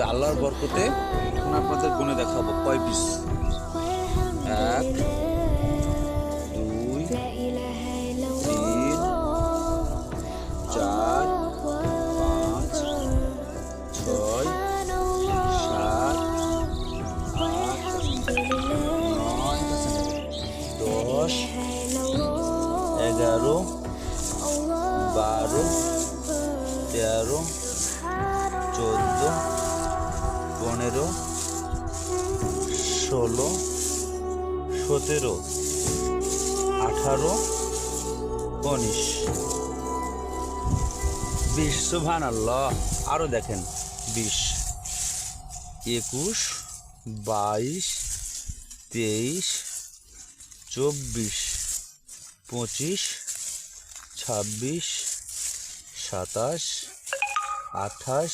বরকতে আল্লাহর বরকতে এখন আপনাদের গুনে দেখাবো। কয় পিস? এক, দুই, তিন, চার, পাঁচ, ছয়, সাত দশ, এগারো, বারো, তেরো পনেরো ষোলো, সতেরো, আঠারো, উনিশ। বিশ সুভান আরও দেখেন, বিশ, একুশ, বাইশ, তেইশ, চব্বিশ, পঁচিশ, ছাব্বিশ, সাতাশ, আঠাশ